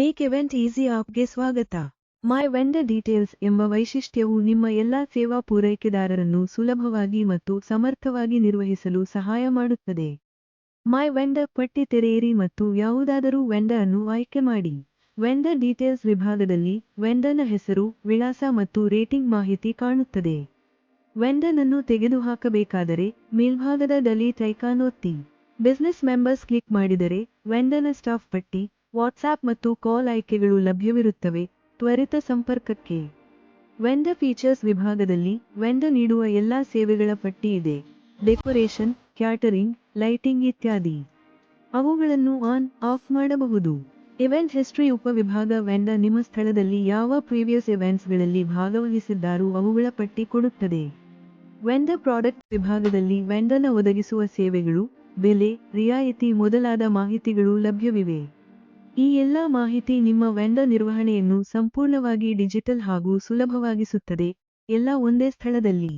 Make event easy ಆಪ್ಗೆ ಸ್ವಾಗತ. ಮೈ vendor details ಎಂಬ ವೈಶಿಷ್ಟ್ಯವು ನಿಮ್ಮ ಎಲ್ಲಾ ಸೇವಾ ಪೂರೈಕೆದಾರರನ್ನು ಸುಲಭವಾಗಿ ಮತ್ತು ಸಮರ್ಥವಾಗಿ ನಿರ್ವಹಿಸಲು ಸಹಾಯ ಮಾಡುತ್ತದೆ. ಮೈ ವೆಂಡರ್ ಪಟ್ಟಿ ತೆರೆಯಿರಿ ಮತ್ತು ಯಾವುದಾದರೂ ವೆಂಡರ್ ಅನ್ನು ಆಯ್ಕೆ ಮಾಡಿ. ವೆಂಡರ್ ಡೀಟೇಲ್ಸ್ ವಿಭಾಗದಲ್ಲಿ ವೆಂಡರ್ನ ಹೆಸರು, ವಿಳಾಸ ಮತ್ತು ರೇಟಿಂಗ್ ಮಾಹಿತಿ ಕಾಣುತ್ತದೆ. ವೆಂಡರ್ನನ್ನು ತೆಗೆದುಹಾಕಬೇಕಾದರೆ ಮೇಲ್ಭಾಗದ ಡಲಿ ಐಕಾನ್ ಒತ್ತಿ. ಬಿಸ್ನೆಸ್ ಮೆಂಬರ್ಸ್ ಕ್ಲಿಕ್ ಮಾಡಿದರೆ ವೆಂಡರ್ನ ಸ್ಟಾಫ್ ಪಟ್ಟಿ ವಾಟ್ಸ್ಆಪ್ ಮತ್ತು ಕಾಲ್ ಆಯ್ಕೆಗಳು ಲಭ್ಯವಿರುತ್ತವೆ. ತ್ವರಿತ ಸಂಪರ್ಕಕ್ಕೆ. ವೆಂಡರ್ ಫೀಚರ್ಸ್ ವಿಭಾಗದಲ್ಲಿ ವೆಂಡರ್ ನೀಡುವ ಎಲ್ಲಾ ಸೇವೆಗಳ ಪಟ್ಟಿ ಇದೆ. ಡೆಕೋರೇಷನ್, ಕ್ಯಾಟರಿಂಗ್, ಲೈಟಿಂಗ್ ಇತ್ಯಾದಿ. ಅವುಗಳನ್ನು ಆನ್, ಆಫ್ ಮಾಡಬಹುದು. ಇವೆಂಟ್ ಹಿಸ್ಟ್ರಿ ಉಪವಿಭಾಗ ವೆಂಡ ನಿಮ್ಮ ಸ್ಥಳದಲ್ಲಿ ಯಾವ ಪ್ರೀವಿಯಸ್ ಇವೆಂಟ್ಸ್ಗಳಲ್ಲಿ ಭಾಗವಹಿಸಿದ್ದಾರೋ ಅವುಗಳ ಪಟ್ಟಿ ಕೊಡುತ್ತದೆ. ವೆಂಡರ್ ಪ್ರಾಡಕ್ಟ್ ವಿಭಾಗದಲ್ಲಿ ವೆಂಡನ ಒದಗಿಸುವ ಸೇವೆಗಳು, ಬೆಲೆ, ರಿಯಾಯಿತಿ ಮೊದಲಾದ ಮಾಹಿತಿಗಳು ಲಭ್ಯವಿವೆ. ಈ ಎಲ್ಲಾ ಮಾಹಿತಿ ನಿಮ್ಮ ವೆಂಡರ್ ನಿರ್ವಹಣೆಯನ್ನು ಸಂಪೂರ್ಣವಾಗಿ ಡಿಜಿಟಲ್ ಹಾಗೂ ಸುಲಭವಾಗಿಸುತ್ತದೆ. ಎಲ್ಲ ಒಂದೇ ಸ್ಥಳದಲ್ಲಿ.